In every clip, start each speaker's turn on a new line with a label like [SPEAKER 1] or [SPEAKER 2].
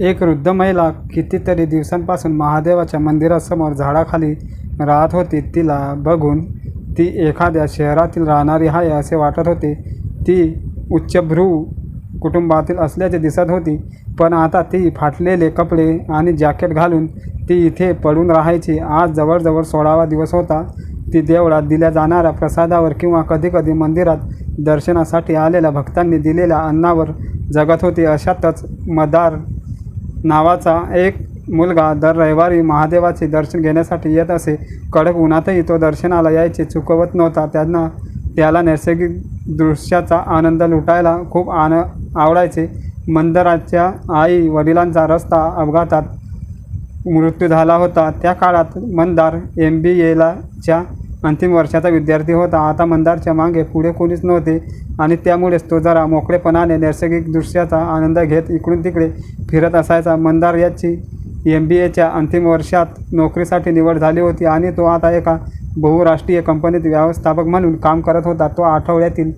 [SPEAKER 1] एक वृद्ध महिला कितीतरी दिवसांपासून महादेवाच्या मंदिरासमोर झाडाखाली राहत होती. तिला बघून ती एखाद्या शहरातील राहणारी आहे असे वाटत होते. ती उच्चभ्रू कुटुंबातील असल्याचे दिसत होती. पण आता ती फाटलेले कपडे आणि जॅकेट घालून ती इथे पडून राहायची. आज जवळजवळ सोळावा दिवस होता. ती देवळात दिल्या जाणाऱ्या प्रसादावर किंवा कधीकधी मंदिरात दर्शनासाठी आलेल्या भक्तांनी दिलेल्या अन्नावर जगत होती. अशातच मदार नावाचा एक मुलगा दर रविवारी महादेवाचे दर्शन घेण्यासाठी येत असे. कडक उन्हातही तो दर्शनाला यायचे चुकवत नव्हता. त्यांना त्याला नैसर्गिक दृश्याचा आनंद लुटायला खूप आन आवडायचे. मंदारच्या आई वडिलांचा रस्ता अपघातात मृत्यू झाला होता. त्या काळात मंदार एम बी एलाच्या अंतिम वर्षाचा विद्यार्थी होता. आता मंदारच्या मागे पुढे कोणीच नव्हते आणि त्यामुळेच तो जरा मोकळेपणाने नैसर्गिक दृश्याचा आनंद घेत इकडून तिकडे फिरत असायचा. मंदार याची एम बी एच्या अंतिम वर्षात नोकरीसाठी निवड झाली होती आणि तो आता एका बहुराष्ट्रीय कंपनीत व्यवस्थापक म्हणून काम करत होता. तो आठवड्यातील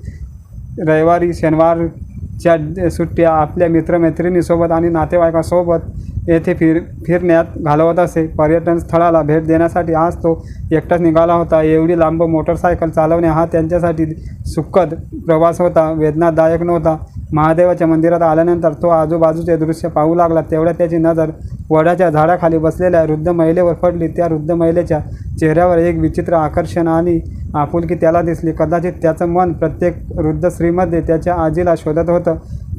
[SPEAKER 1] रविवारी शनिवारच्या सुट्ट्या आपल्या मित्रमैत्रिणीसोबत आणि नातेवाईकासोबत येथे फिर फिरण्यात घालवत असे. पर्यटन स्थळाला भेट देण्यासाठी आज तो एकटाच निघाला होता. एवढी लांब मोटरसायकल चालवणे हा त्यांच्यासाठी सुखद प्रवास होता. वेदनादायक नव्हता. महादेवाच्या मंदिरात आल्यानंतर तो आजूबाजूचे दृश्य पाहू लागला. तेवढ्या त्याची नजर वडाच्या झाडाखाली बसलेल्या वृद्ध महिलेवर पडली. त्या वृद्ध महिलेच्या चेहऱ्यावर एक विचित्र आकर्षण आणि आपुलकी त्याला दिसली. कदाचित त्याचं मन प्रत्येक वृद्ध स्त्रीमध्ये त्याच्या आजीला शोधत होतं.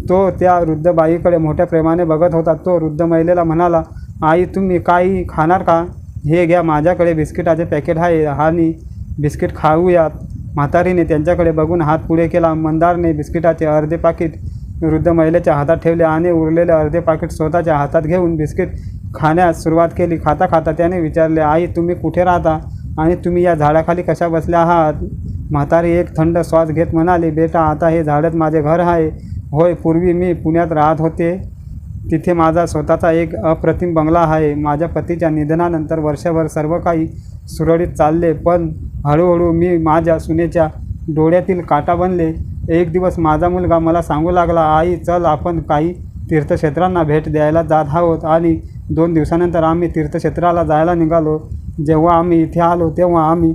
[SPEAKER 1] तो त्या वृद्ध बाईकडे मोठ्या प्रेमाने बघत होता. तो वृद्ध महिलेला म्हणाला, आई तुम्ही काही खाणार का? हे घ्या माझ्याकडे बिस्किटाचे पॅकेट आहे आणि बिस्किट खाऊयात. म्हातारीने त्यांच्याकडे बघून हात पुढे केला. मंदारने बिस्किटाचे अर्धे पाकीट वृद्ध महिलेच्या हातात ठेवले आणि उरलेले अर्धे पाकीट स्वतःच्या हातात घेऊन बिस्किट खाण्यास सुरुवात केली. खाता खाता त्याने विचारले, आई तुम्ही कुठे राहता आणि तुम्ही या झाडाखाली कशा बसल्या आहात? म्हातारी एक थंड श्वास घेत म्हणाली, बेटा आता हे झाडच माझे घर आहे. होय पूर्वी मी पुण्यात राहत होते. तिथे माझा स्वतःचा एक अप्रतिम बंगला आहे. माझ्या पतीच्या निधनानंतर वर्षभर सर्व काही सुरळीत चालले. पण हळूहळू मी माझ्या सुनेच्या डोळ्यातील काटा बनले. एक दिवस माझा मुलगा मला सांगू लागला, आई चल आपण काही तीर्थक्षेत्रांना भेट द्यायला जात आहोत आणि दोन दिवसानंतर आम्ही तीर्थक्षेत्राला जायला निघालो. जेव्हा आम्ही इथे आलो तेव्हा आम्ही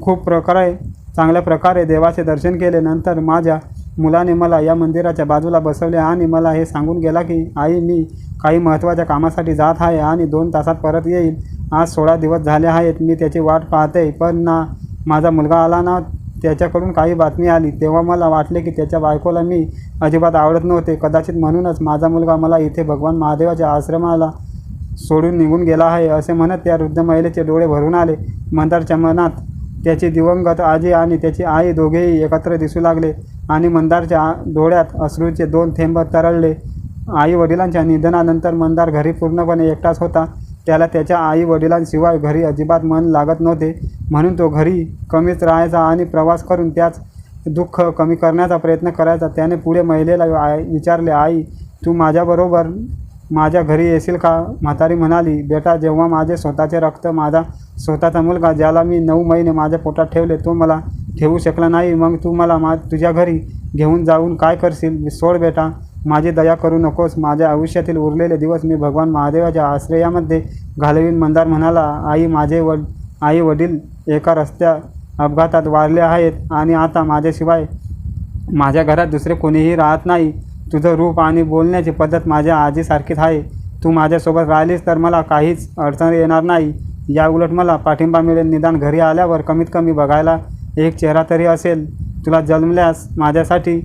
[SPEAKER 1] खूप प्रकारे चांगल्या प्रकारे देवाचे दर्शन केले. नंतर माझ्या मुलाने मला या मंदिराच्या बाजूला बसवले आणि मला हे सांगून गेला की आई मी काही महत्त्वाच्या कामासाठी जात आहे आणि दोन तासात परत येईल. आज सोळा दिवस झाले आहेत मी त्याची वाट पाहते पण ना माझा मुलगा आला ना त्याच्याकडून काही बातमी आली. तेव्हा मला वाटले की त्याच्या बायकोला मी अजिबात आवडत नव्हते. कदाचित म्हणूनच माझा मुलगा मला इथे भगवान महादेवाच्या आश्रमाला सोडून निघून गेला आहे. असे म्हणत त्या वृद्ध महिलेचे डोळे भरून आले. मंदारच्या मनात त्याची दिवंगत आजी आणि त्याची आई दोघेही एकत्र दिसू लागले आणि मंदारच्या डोळ्यात अश्रूचे दोन थेंब तरळले. आई वडिलांच्या निधनानंतर मंदार घरी पूर्णपणे एकटाच होता. त्याला त्याच्या आई वडिलांशिवाय घरी अजिबात मन लागत नव्हते. म्हणून तो घरी कमीच राहायचा आणि प्रवास करून त्याच दुःख कमी करण्याचा प्रयत्न करायचा. त्याने पुढे महिलेला विचारले, आई तू माझ्याबरोबर माझ्या घरी येशील का? म्हातारी म्हणाली, बेटा जेव्हा माझे स्वतःचे रक्त, माझा स्वतःचा मुलगा ज्याला मी नऊ महिने माझ्या पोटात ठेवले तो मला ठेवू शकला नाही मग तू मला मा तुझ्या घरी घेऊन जाऊन काय करशील? सोड बेटा माझी दया करू नकोस. माझ्या आयुष्यातील उरलेले दिवस मी भगवान महादेवाच्या आश्रयामध्ये घालवीन. मंदार म्हणाला, आई माझे वड आई वडील एका रस्त्या अपघातात वारले आहेत आणि आता माझ्याशिवाय माझ्या घरात दुसरे कोणीही राहत नाही. तुझं रूप आणि बोलण्याची पद्धत माझ्या आजीसारखीच आहे. तू माझ्यासोबत राहिलीस तर मला काहीच अडचण येणार नाही. या उलट मला पाठिंबा मिळेल. निदान घरी आल्यावर कमीत कमी बघायला एक चेहरा तरी असेल. तुला जन्मल्यास माझ्यासाठी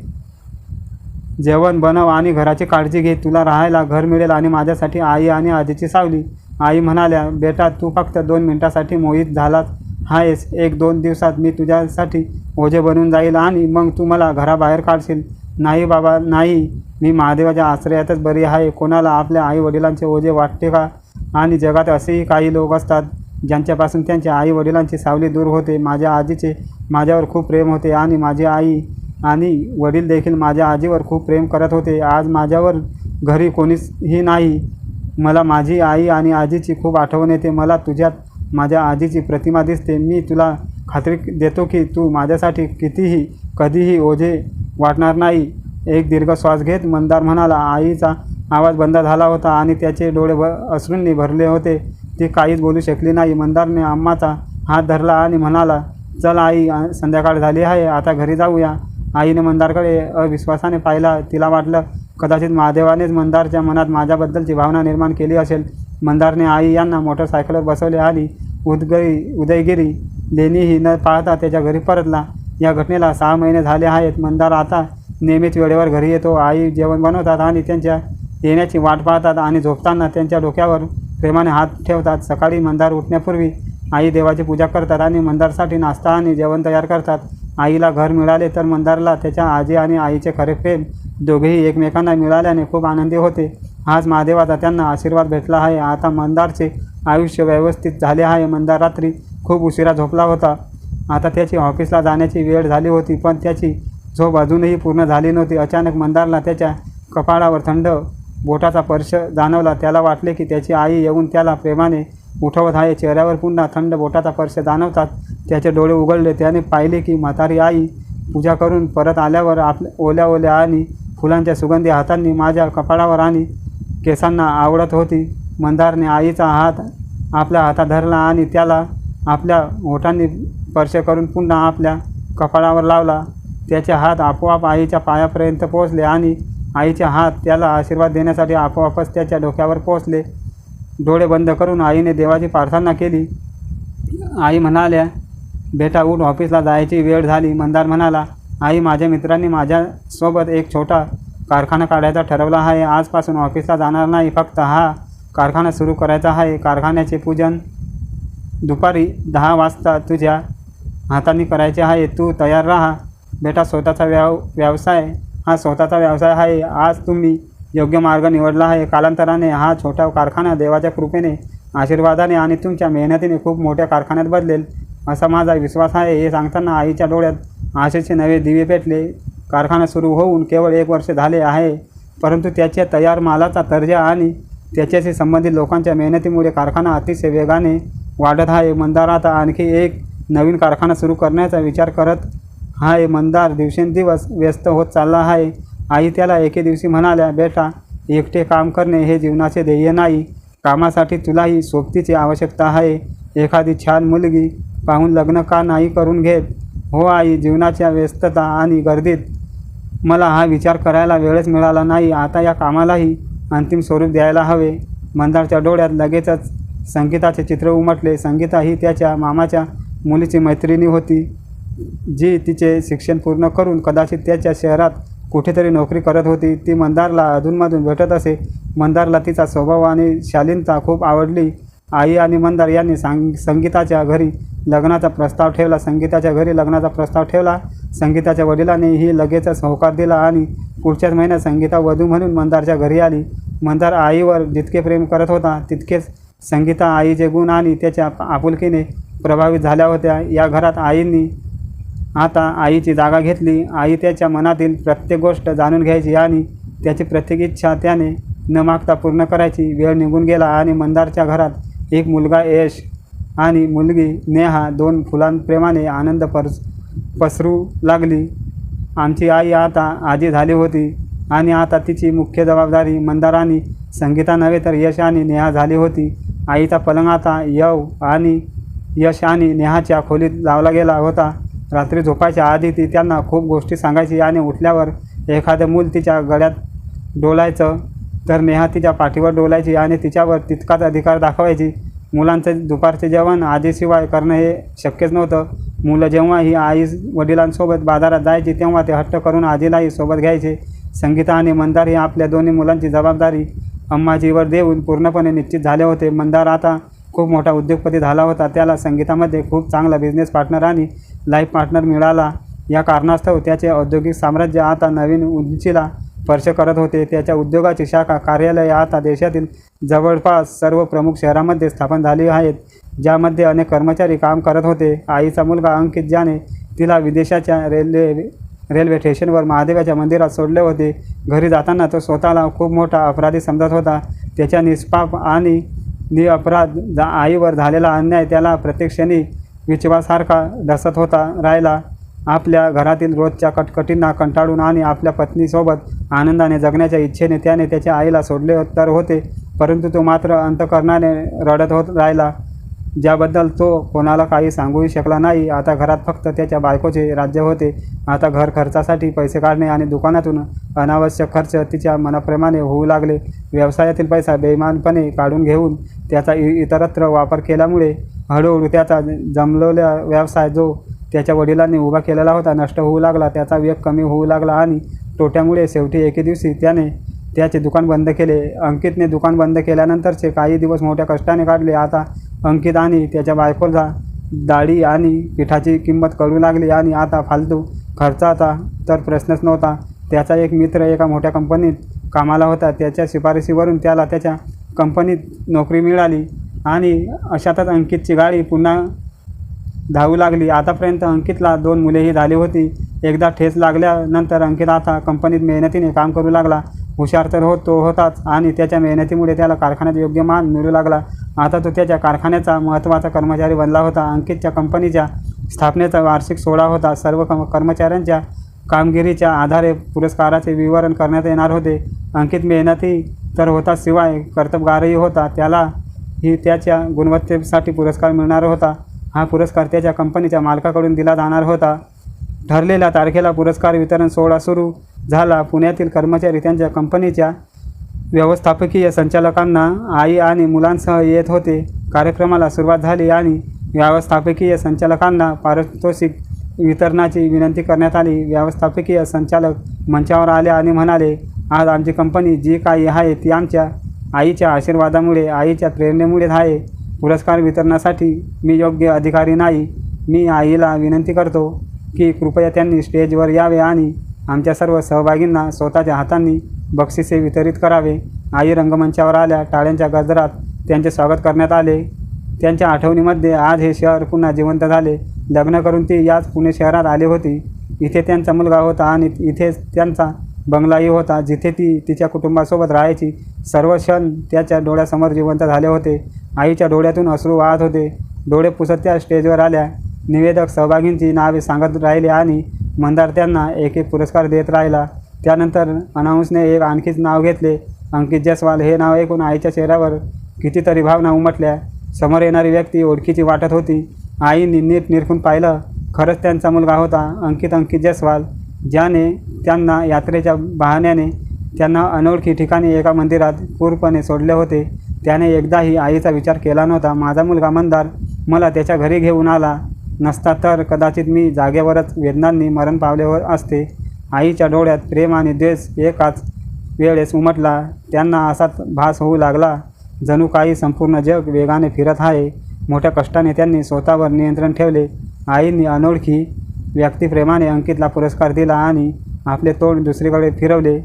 [SPEAKER 1] जेवण बनव आणि घराची काळजी घे. तुला राहायला घर मिळेल आणि माझ्यासाठी आई आणि आजीची सावली. आई म्हणाल्या, बेटा तू फक्त दोन मिनटासाठी मोहित झालास आहेस. एक दोन दिवसात मी तुझ्यासाठी ओझे बनून जाईल आणि मग तू मला घराबाहेर काढशील. नाही बाबा नाही. मी महादेवाच्या आश्रयातच बरी आहे. कोणाला आपल्या आई वडिलांचे ओझे वाटते का? आणि जगात असेही काही लोक असतात ज्यांच्यापासून त्यांच्या आई वडिलांची सावली दूर होते. माझ्या आजीचे माझ्यावर खूप प्रेम होते आणि माझी आई आणि वडील देखील माझ्या आजीवर खूप प्रेम करत होते. आज माझ्यावर घरी कोणीचही नाही. मला माझी आई आणि आजीची खूप आठवण येते. मला तुझ्यात माझ्या आजीची प्रतिमा दिसते. मी तुला खात्री देतो की तू माझ्यासाठी कितीही कधीही ओझे वाटणार नाही. एक दीर्घ श्वास घेत मंदार म्हणाला, आईचा आवाज बंद झाला होता आणि त्याचे डोळे भ अश्रूंनी भरले होते ती काहीच बोलू शकली नाही. मंदारने अम्माचा हात धरला आणि म्हणाला चल आई संध्याकाळ झाली आहे आता घरी जाऊया. आईने मंदारकडे अविश्वासाने पाहिला. तिला वाटलं कदाचित महादेवानेच मंदारच्या मनात माझ्याबद्दलची भावना निर्माण केली असेल. मंदारने आई यांना मोटरसायकलवर बसवले आणि उदगरी उदयगिरी लेणीही न पाहता त्याच्या घरी परतला. या घटनेला सहा महिने झाले आहेत. मंदार आता नेहमीच वेळेवर घरी येतो. आई जेवण बनवतात आणि त्यांच्या येण्याची वाट पाहतात आणि झोपताना त्यांच्या डोक्यावर प्रेमाने हात ठेवतात. सकाळी मंदार उठण्यापूर्वी आई देवाची पूजा करतात आणि मंदारसाठी नाश्ता आणि जेवण तयार करतात. आईला घर मिळाले तर मंदारला त्याच्या आजी आणि आईचे खरे प्रेम दोघेही एकमेकांना मिळाल्याने खूप आनंदी होते. आज महादेवाचा त्यांना आशीर्वाद भेटला आहे. आता मंदारचे आयुष्य व्यवस्थित झाले आहे. मंदार रात्री खूप उशिरा झोपला होता. आता त्याची ऑफिसला जाण्याची वेळ झाली होती पण त्याची झोप अजूनही पूर्ण झाली नव्हती. अचानक मंदारला त्याच्या कपाळावर थंड बोटाचा स्पर्श जाणवला त्याला वाटले की त्याची आई येऊन त्याला प्रेमाने उठवत आहे. चेहऱ्यावर पुन्हा थंड बोटाचा स्पर्श जाणवतात त्याचे डोळे उघडले. त्याने पाहिले की म्हातारी आई पूजा करून परत आल्यावर आपल्या ओल्या ओल्या आणि फुलांच्या सुगंधी हातांनी माझ्या कपाळावर आणि केसांना आवडत होती. मंदारने आईचा हात आपल्या हातात धरला आणि त्याला आपल्या ओठांनी स्पर्श करून पुन्हा आपल्या कपाळावर लावला. त्याचे हात आपोआप आईच्या पायापर्यंत पोहोचले आणि आईचे हात त्याला आशीर्वाद देण्यासाठी आपोआपच त्याच्या डोक्यावर पोचले डोळे बंद करून आईने देवाची प्रार्थना केली. आई म्हणाल्या बेटा उठ ऑफिसला जायची वेळ झाली. मंदार म्हणाला आई माझ्या मित्रांनी माझ्यासोबत एक छोटा कारखाना काढायचा ठरवला आहे. आजपासून ऑफिसला जाणार नाही फक्त हा कारखाना सुरू करायचा आहे. कारखान्याचे पूजन दुपारी दहा वाजता तुझ्या हाताने करायचे आहे. तू तयार राहा. बेटा स्वतःचा व्यव व्यवसाय हा स्वतःचा व्यवसाय आहे. आज तुम्ही योग्य मार्ग निवडला आहे. कालांतराने हा छोटा कारखाना देवाच्या कृपेने आशीर्वादाने आणि तुमच्या मेहनतीने खूप मोठ्या कारखान्यात बदलेल असा माझा विश्वास आहे. हे सांगताना आईच्या डोळ्यात आशेचे नवे दिवे पेटले. कारखाना सुरू होऊन केवळ एक वर्ष झाले आहे परंतु त्याच्या तयार मालाचा दर्जा आणि त्याच्याशी संबंधित लोकांच्या मेहनतीमुळे कारखाना अतिशय वेगाने वाढत आहे. मंदार आता आणखी एक नवीन कारखाना सुरू करण्याचा विचार करत आहे मंदार दिवसेंदिवस व्यस्त होत चालला आहे. आई त्याला एके दिवशी म्हणाल्या बेटा एकटे काम करणे हे जीवनाचे ध्येय नाही. कामासाठी तुलाही सोबतीची आवश्यकता आहे. एखादी छान मुलगी पाहून लग्न का नाही करून घेत? हो आई जीवनाच्या व्यस्तता आणि गर्दीत मला हा विचार करायला वेळच मिळाला नाही. आता या कामालाही अंतिम स्वरूप द्यायला हवे. मंदारच्या डोळ्यात लगेचच संगीताचे चित्र उमटले. संगीता ही त्याच्या मामाच्या मुलीची मैत्रिणी होती. जी तिचे शिक्षण पूर्ण करून कदाचित त्याच्या शहरात कुठेतरी नोकरी करत होती ती मंदारला अधूनमधून भेटत असे. मंदारला तिचा स्वभाव आणि शालीनता खूप आवडली. आई आणि मंदार यांनी सांग संगीताच्या घरी लग्नाचा प्रस्ताव ठेवला. संगीताच्या घरी लग्नाचा प्रस्ताव ठेवला. संगीताच्या वडिलांनी ही लगेचच होकार दिला आणि पुढच्याच महिन्यात संगीता वधू म्हणून मंदारच्या घरी आली. मंदार आईवर जितके प्रेम करत होता तितकेच संगीता आईचे गुण आणि त्याच्या आपुलकीने प्रभावित झाल्या होत्या. या घरात आईंनी आता आईची जागा घेतली. आई त्याच्या मनातील प्रत्येक गोष्ट जाणून घ्यायची आणि त्याची प्रत्येक इच्छा त्याने न मागता पूर्ण करायची. वेळ निघून गेला आणि मंदारच्या घरात एक मुलगा यश आणि मुलगी नेहा दोन फुलांप्रेमाने आनंद परस पसरू लागली. आमची आई आता आजी झाली होती आणि आता तिची मुख्य जबाबदारी मंदार आणि संगीता नव्हे तर यश आणि नेहा झाली होती. आईचा पलंग आता यव आणि यश आणि नेहाच्या खोलीत लावला गेला होता. रात्री झोपायच्या आधी ती त्यांना खूप गोष्टी सांगायची आणि उठल्यावर एखादं मूल तिच्या गळ्यात डोलायचं तर नेहा तिच्या पाठीवर डोलायची आणि तिच्यावर तितकाच अधिकार दाखवायची. मुलांचं दुपारचे जेवण आजीशिवाय करणं हे शक्यच नव्हतं. मुलं जेव्हा ही आई वडिलांसोबत बाजारात जायची तेव्हा ते हट्ट करून आजीलाही सोबत घ्यायचे. संगीता आणि मंदार ही आपल्या दोन्ही मुलांची जबाबदारी अम्माजीवर देऊन पूर्णपणे निश्चित झाले होते. मंदार आता खूप मोठा उद्योगपती झाला होता. त्याला संगीतामध्ये खूप चांगला बिझनेस पार्टनर आणि लाईफ पार्टनर मिळाला. या कारणास्तव त्याचे औद्योगिक साम्राज्य आता नवीन उंचीला स्पर्श करत होते. त्याच्या उद्योगाची शाखा कार्यालये आता देशातील जवळपास सर्व प्रमुख शहरामध्ये स्थापन झाली आहेत ज्यामध्ये अनेक कर्मचारी काम करत होते. आईचा मुलगा अंकित ज्याने तिला विदेशाच्या रेल्वे रेल्वे स्टेशनवर महादेवाच्या मंदिरात सोडले होते. घरी जाताना तो स्वतःला खूप मोठा अपराधी समजत होता. त्याच्या निष्पाप आणि नि अपराध जा आईवर झालेला अन्याय त्याला प्रत्यक्षणी विचवासारखा डसत होता राहिला. आपल्या घरातील रोजच्या कटकटींना कंटाळून आणि आपल्या पत्नीसोबत आनंदाने जगण्याच्या इच्छेने त्याने त्याच्या आईला सोडले तर होते परंतु तो मात्र अंतकरणाने रडत होत राहिला. ज्याबद्दल तो कोणाला काही सांगूही शकला नाही. आता घरात फक्त त्याच्या बायकोचे राज्य होते. आता घर खर्चासाठी पैसे काढणे आणि दुकानातून अनावश्यक खर्च तिच्या मनाप्रमाणे होऊ लागले. व्यवसायातील पैसा बेईमानपणे काढून घेऊन त्याचा इ इतरत्र वापर केल्यामुळे हळूहळू त्याचा जमलेला व्यवसाय जो त्याच्या वडिलांनी उभा केलेला होता नष्ट होऊ लागला. त्याचा वेग कमी होऊ लागला आणि तोट्यामुळे शेवटी एके दिवशी त्याने त्याचे दुकान बंद केले. अंकितने दुकान बंद केल्यानंतरचे काही दिवस मोठ्या कष्टाने काढले. आता अंकित आणि त्याच्या बायकोला दाढी आणि पिठाची किंमत कळू लागली आणि आता फालतू खर्चाचा तर प्रश्नच नव्हता. त्याचा एक मित्र एका मोठ्या कंपनीत कामाला होता. त्याच्या शिफारशीवरून त्याला त्याच्या कंपनीत नोकरी मिळाली आणि अशातच अंकितची गाडी पुन्हा धावू लागली. आतापर्यंत अंकितला दोन मुलेही झाली होती. एकदा ठेच लागल्यानंतर अंकित आता कंपनीत मेहनतीने काम करू लागला. हुशार तर होत तो होताच आणि त्याच्या मेहनतीमुळे त्याला कारखान्यात योग्य मान मिळू लागला. आता तो त्याच्या कारखान्याचा महत्त्वाचा कर्मचारी बनला होता. अंकितच्या कंपनीच्या स्थापनेचा वार्षिक सोहळा होता. सर्व कम कर्मचाऱ्यांच्या कामगिरीच्या आधारे पुरस्काराचे विवरण करण्यात येणार होते. अंकित मेहनती तर होता शिवाय कर्तबगारही होता. त्याला ही त्याच्या गुणवत्तेसाठी पुरस्कार मिळणार होता. हा पुरस्कार त्याच्या कंपनीच्या मालकाकडून दिला जाणार होता. ठरलेल्या तारखेला पुरस्कार वितरण सोहळा सुरू झाला. पुण्यातील कर्मचारी त्यांच्या कंपनीच्या व्यवस्थापकीय संचालकांना आई आणि मुलांसह येत होते. कार्यक्रमाला सुरुवात झाली आणि व्यवस्थापकीय संचालकांना पारितोषिक वितरणाची विनंती करण्यात आली. व्यवस्थापकीय संचालक मंचावर आले आणि म्हणाले आज आमची कंपनी जी काही आहे ती आमच्या आईच्या आशीर्वादामुळे आईच्या प्रेरणेमुळेच आहे. पुरस्कार वितरणासाठी मी योग्य अधिकारी नाही. मी आईला विनंती करतो. की कृपया त्यांनी स्टेजवर यावे आणि आमच्या सर्व सहभागींना स्वतःच्या हातांनी बक्षिसे वितरित करावे. आई रंगमंचावर आल्या टाळ्यांच्या गजरात त्यांचे स्वागत करण्यात आले. त्यांच्या आठवणीमध्ये आज हे शहर पुन्हा जिवंत झाले. लग्न करून ती याच पुणे शहरात आली होती. इथे त्यांचा मुलगा होता आणि इथेच त्यांचा बंगलाही होता. जिथे ती तिच्या कुटुंबासोबत राहायची सर्व क्षण त्याच्या डोळ्यासमोर जिवंत झाले होते. आईच्या डोळ्यातून अश्रू वाहत होते. डोळे पुसत त्या स्टेजवर आल्या. निवेदक सहभागींची नावे सांगत राहिले आणि मंदार त्यांना एक एक पुरस्कार देत राहिला. त्यानंतर अनाऊन्सने एक आणखीच नाव घेतले. अंकित जयस्वाल हे नाव ऐकून आईच्या चेहऱ्यावर कितीतरी भावना उमटल्या. समोर येणारी व्यक्ती ओळखीची वाटत होती. आईने नीट निरखून पाहिलं. खरंच त्यांचा मुलगा होता अंकित अंकित जयस्वाल ज्याने त्यांना यात्रेच्या बहाण्याने त्यांना अनोळखी ठिकाणी एका मंदिरात पूर्णपणे सोडले होते. त्याने एकदाही आईचा विचार केला नव्हता. माझा मुलगा मंदार मला त्याच्या घरी घेऊन आला. नसता तर कदाचित मी जागेवरच वेदनांनी मरण पावले असते. आईच्या डोळ्यात प्रेम आणि द्वेष एकाच वेळेस उमटला. त्यांना असाच भास होऊ लागला. जणू काही संपूर्ण जग वेगाने फिरत आहे. मोठ्या कष्टाने त्यांनी स्वतःवर नियंत्रण ठेवले. आईंनी अनोळखी व्यक्तिप्रेमाने अंकितला पुरस्कार दिला आणि आपले तोंड दुसरीकडे फिरवले.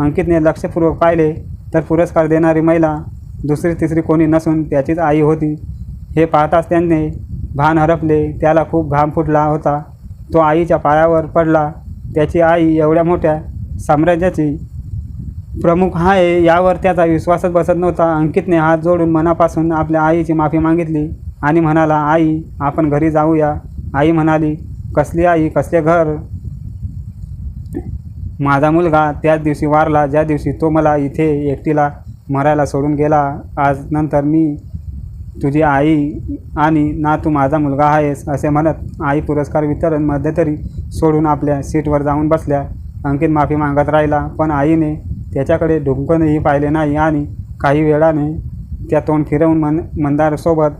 [SPEAKER 1] अंकितने लक्षपूर्वक पाहिले तर पुरस्कार देणारी महिला दुसरी तिसरी कोणी नसून त्याचीच आई होती. हे पाहताच त्यांनी भान हरपले त्याला खूप घाम फुटला होता. तो आईच्या पायावर पडला. त्याची आई एवढ्या मोठ्या साम्राज्याची प्रमुख आहे यावर त्याचा विश्वासच बसत नव्हता. अंकितने हात जोडून मनापासून आपल्या आईची माफी मागितली आणि म्हणाला आई आपण घरी जाऊया. आई म्हणाली कसली आई कसले घर? माझा मुलगा त्याच दिवशी वारला. ज्या दिवशी तो मला इथे एकटीला मरायला सोडून गेला आज नंतर मी तुझी आई आणि ना तू माझा मुलगा आहेस असे म्हणत आई पुरस्कार वितरण मध्यतरी सोडून आपल्या सीटवर जाऊन बसल्या. अंकित माफी मागत राहिला पण आईने त्याच्याकडे ढुंकणही पाहिले नाही आणि काही वेळाने त्या तोंड फिरवून मन मंदारसोबत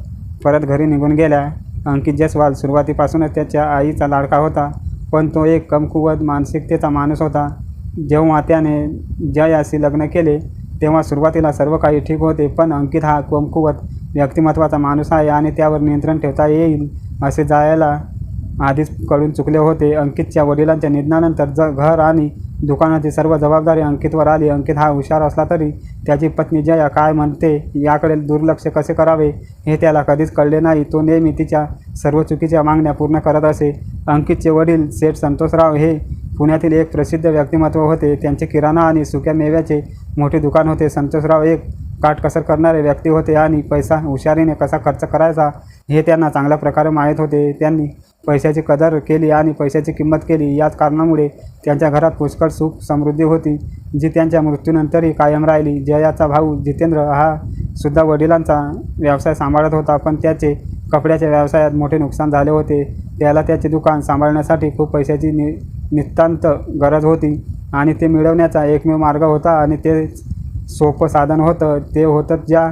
[SPEAKER 1] परत घरी निघून गेल्या. अंकित जयस्वाल सुरुवातीपासूनच त्याच्या आईचा लाडका होता पण तो एक कमकुवत मानसिकतेचा माणूस होता. जेव्हा त्याने जयाशी लग्न केले तेव्हा सुरुवातीला सर्व काही ठीक होते पण अंकित हा कमकुवत व्यक्तिमत्वाचा माणूस आहे आणि त्यावर नियंत्रण ठेवता येईल असे जायला आधीच कळून चुकले होते. अंकितच्या वडिलांच्या निधनानंतर ज घर आणि दुकानाची सर्व जबाबदारी अंकितवर आली. अंकित हा हुशार असला तरी त्याची पत्नी जया काय म्हणते याकडे दुर्लक्ष कसे करावे हे त्याला कधीच कळले नाही. तो नेहमी तिच्या सर्व चुकीच्या मागण्या पूर्ण करत असे. अंकितचे वडील सेठ संतोषराव हे पुण्यातील एक प्रसिद्ध व्यक्तिमत्व होते. त्यांचे किराणा आणि सुक्या मेव्याचे मोठे दुकान होते. संतोषराव एक काटकसर करणारे व्यक्ती होते आणि पैसा हुशारीने कसा खर्च करायचा हे त्यांना चांगल्या प्रकारे माहीत होते. त्यांनी पैशाची कदर केली आणि पैशाची किंमत केली. याच कारणामुळे त्यांच्या घरात पुष्कळ सुख समृद्धी होती जी त्यांच्या मृत्यूनंतरही कायम राहिली. जयाचा भाऊ जितेंद्र हा सुद्धा वडिलांचा व्यवसाय सांभाळत होता पण त्याचे कपड्याच्या व्यवसायात मोठे नुकसान झाले होते. त्याला त्याचे दुकान सांभाळण्यासाठी खूप पैशाची नि नितांत गरज होती आणि ते मिळवण्याचा एकमेव मार्ग होता आणि ते सोपं साधन होतं. ते होतं ज्या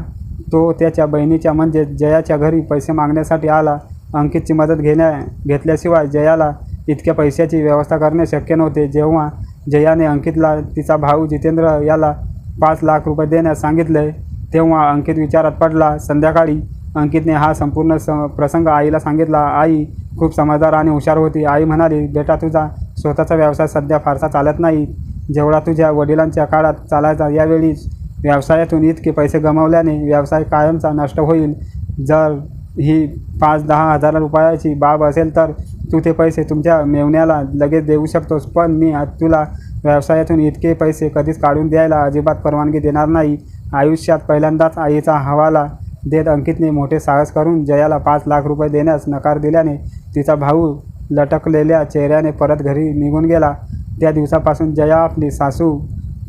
[SPEAKER 1] तो त्याच्या बहिणीच्या म्हणजे जयाच्या घरी पैसे मागण्यासाठी आला. अंकितची मदत घेण्या घेतल्याशिवाय जयाला इतक्या पैशाची व्यवस्था करणे शक्य नव्हते. जेव्हा जयाने अंकितला तिचा भाऊ जितेंद्र याला पाच लाख रुपये देण्यास सांगितले तेव्हा अंकित विचारात पडला संध्याकाळी. अंकितने हा संपूर्ण स प्रसंग आईला सांगितला. आई खूप समजदार आणि हुशार होती. आई म्हणाली बेटा तुझा स्वतःचा व्यवसाय सध्या फारसा चालत नाही. जेवढा तुझ्या वडिलांच्या काळात चालायचा यावेळीच व्यवसायातून इतके पैसे गमावल्याने व्यवसाय कायमचा नष्ट होईल. जर ही पाच दहा हजार रुपयाची बाब असेल तर तू ते पैसे तुमच्या मेवण्याला लगेच देऊ शकतोस. पण मी तुला व्यवसायातून इतके पैसे कधीच काढून द्यायला अजिबात परवानगी देणार नाही. आयुष्यात पहिल्यांदाच आईचा हवाला देत अंकितने मोठे साहस करून जयाला पाच लाख रुपये देण्यास नकार दिल्याने तिचा भाऊ लटकलेल्या चेहऱ्याने परत घरी निघून गेला. त्या दिवसापासून जया आपली सासू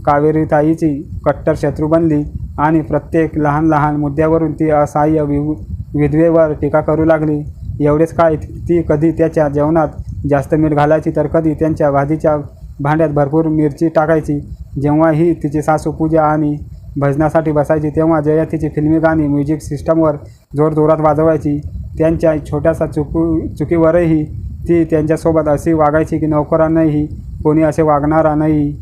[SPEAKER 1] कावेरीताईची कट्टर शत्रू बनली आणि प्रत्येक लहान लहान मुद्द्यावरून ती असहाय्य विव विधवेवर टीका करू लागली. एवढेच काय ती कधी त्याच्या जेवणात जास्त मीठ घालायची तर कधी त्यांच्या भाजीच्या भांड्यात भरपूर मिरची टाकायची. जेव्हा ही तिची सासू पूजा आणि भजनासाठी बसायची तेव्हा जया तिची फिल्मी गाणी म्युझिक सिस्टमवर जोरजोरात वाजवायची. त्यांच्या छोट्याशा चुकू चुकीवरही ती त्यांच्यासोबत अशी वागायची की नोकरांनाही कोणी असे वागणारा नाही.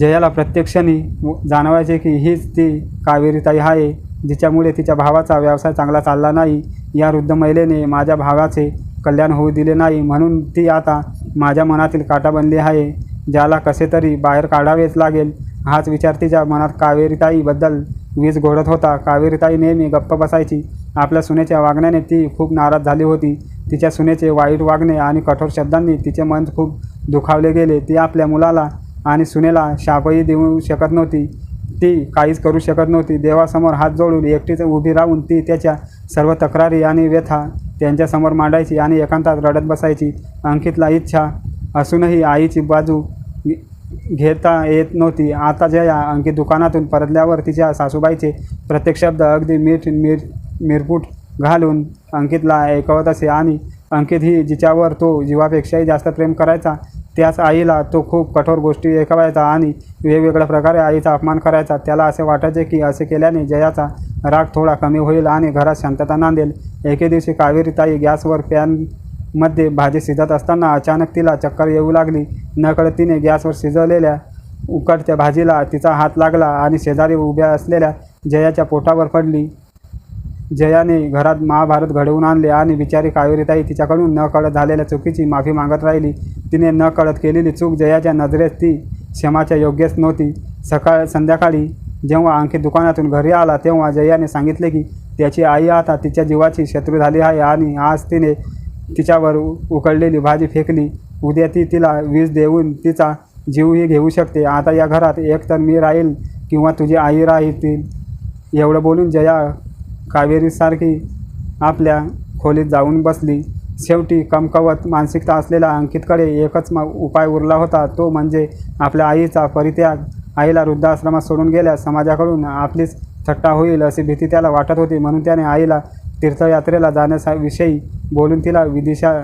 [SPEAKER 1] जयाला प्रत्यक्षाने व- जाणवायचे की हीच ती कावेरीताई आहे जिच्यामुळे तिच्या भावाचा व्यवसाय चांगला चालला नाही. या वृद्ध महिलेने माझ्या भावाचे कल्याण होऊ दिले नाही. म्हणून ती आता माझ्या मनातील काटा बनली आहे. ज्याला कसे तरी बाहेर काढावेच लागेल. हाच विचार तिच्या मनात कावेरीताईबद्दल वीज घोडत होता. कावेरीताई नेहमी गप्प बसायची. आपल्या सुनेच्या वागण्याने ती खूप नाराज झाली होती. तिच्या सुनेचे वाईट वागणे आणि कठोर शब्दांनी तिचे मन खूप दुखावले गेले ती आपल्या मुलाला आणि सुनेला शापही देऊ शकत नव्हती. ती काहीच करू शकत नव्हती. देवासमोर हात जोडून एकटीच उभी राहून ती त्याच्या सर्व तक्रारी आणि व्यथा त्यांच्यासमोर मांडायची आणि एकांतात रडत बसायची. अंकितला इच्छा असूनही आईची बाजू घेता येत नव्हती. आता जया अंकित दुकानातून परतल्यावर तिच्या सासूबाईचे प्रत्येक शब्द अगदी मीठ मिर मिरपूट घालून अंकितला ऐकवत असे आणि अंकित ही जिच्यावर तो जीवापेक्षाही जास्त प्रेम करायचा त्याच आईला तो खूप कठोर गोष्टी ऐकवायचा आणि वेगवेगळ्या प्रकारे आईचा अपमान करायचा. त्याला असे वाटायचे की असे केल्याने जयाचा राग थोडा कमी होईल आणि घरात शांतता नांदेल. एके दिवशी कावेरी ताई गॅसवर पॅनमध्ये भाजी शिजत असताना अचानक तिला चक्कर येऊ लागली. नकळत तिने गॅसवर शिजवलेल्या उकटच्या भाजीला तिचा हात लागला आणि शेजारी उभ्या असलेल्या जयाच्या पोटावर पडली. जयाने घरात महाभारत घडवून आणले आणि बिचारी कावेरीताई तिच्याकडून न कळत झालेल्या चुकीची माफी मागत राहिली. तिने न कळत केलेली चूक जयाच्या नजरेत ती क्षमाच्या योग्यच नव्हती. सकाळ संध्याकाळी जेव्हा अंकित दुकानातून घरी आला तेव्हा जयाने सांगितले की त्याची आई आता तिच्या जीवाची शत्रू झाली आहे आणि आज तिने तिच्यावर उ- उकळलेली भाजी फेकली. उद्या ती तिला वीज देऊन तिचा जीवही घेऊ शकते. आता या घरात एक तर मी राहील किंवा तुझी आई राहतील. एवढं बोलून जया कावेरीसारखी आपल्या खोलीत जाऊन बसली. शेवटी कमकवत मानसिकता असलेला अंकितकडे एकच म उपाय उरला होता. तो म्हणजे आपल्या आईचा परित्याग. आईला वृद्धाश्रमात सोडून गेल्यास समाजाकडून आपलीच थट्टा होईल अशी भीती त्याला वाटत होती. म्हणून त्याने आईला तीर्थयात्रेला जाण्याविषयी बोलून तिला विदिशा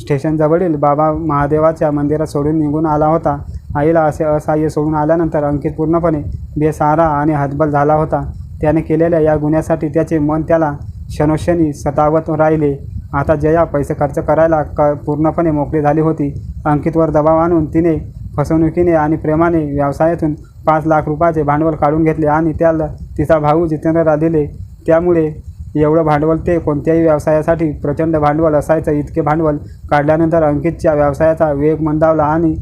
[SPEAKER 1] स्टेशनजवळील बाबा महादेवाच्या मंदिरात सोडून निघून आला होता. आईला असे असहाय्य सोडून आल्यानंतर अंकित पूर्णपणे बेसहारा आणि हतबल झाला होता. त्याने केलेल्या या गुन्ह्यासाठी त्याचे मन त्याला क्षणोक्षणी सतावत राहिले. आता जया पैसे खर्च करायला क पूर्णपणे मोकळी झाली होती. अंकितवर दबाव आणून तिने फसवणुकीने आणि प्रेमाने व्यवसायातून पाच लाख रुपयाचे भांडवल काढून घेतले आणि त्याला तिचा भाऊ जितेंद्रला दिले. त्यामुळे एवढं भांडवल ते कोणत्याही व्यवसायासाठी प्रचंड भांडवल असायचं. इतके भांडवल काढल्यानंतर अंकितच्या व्यवसायाचा वेग मंदावला आणि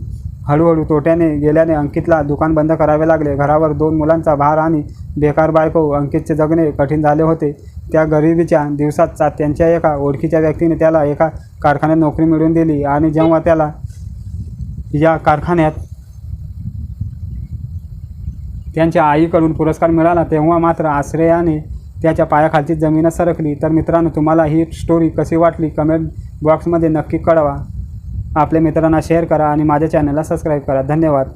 [SPEAKER 1] हळूहळू तोट्याने गेल्याने अंकितला दुकान बंद करावे लागले. घरावर दोन मुलांचा भार आणि बेकार बायको अंकितचे जगणे कठीण झाले होते. त्या गरिबीच्या दिवसात त्यांच्या एका ओळखीच्या व्यक्तीने त्याला एका कारखान्यात नोकरी मिळवून दिली आणि जेव्हा त्याला या कारखान्यात त्यांच्या आईकडून पुरस्कार मिळाला तेव्हा मात्र आश्रयाने त्याच्या पायाखालची जमीनच सरकली. तर मित्रांनो तुम्हाला ही स्टोरी कशी वाटली? कमेंट बॉक्समध्ये नक्की कळवा. आपल्या मित्रांना शेअर करा आणि माझ्या चॅनलला सबस्क्राईब करा. धन्यवाद.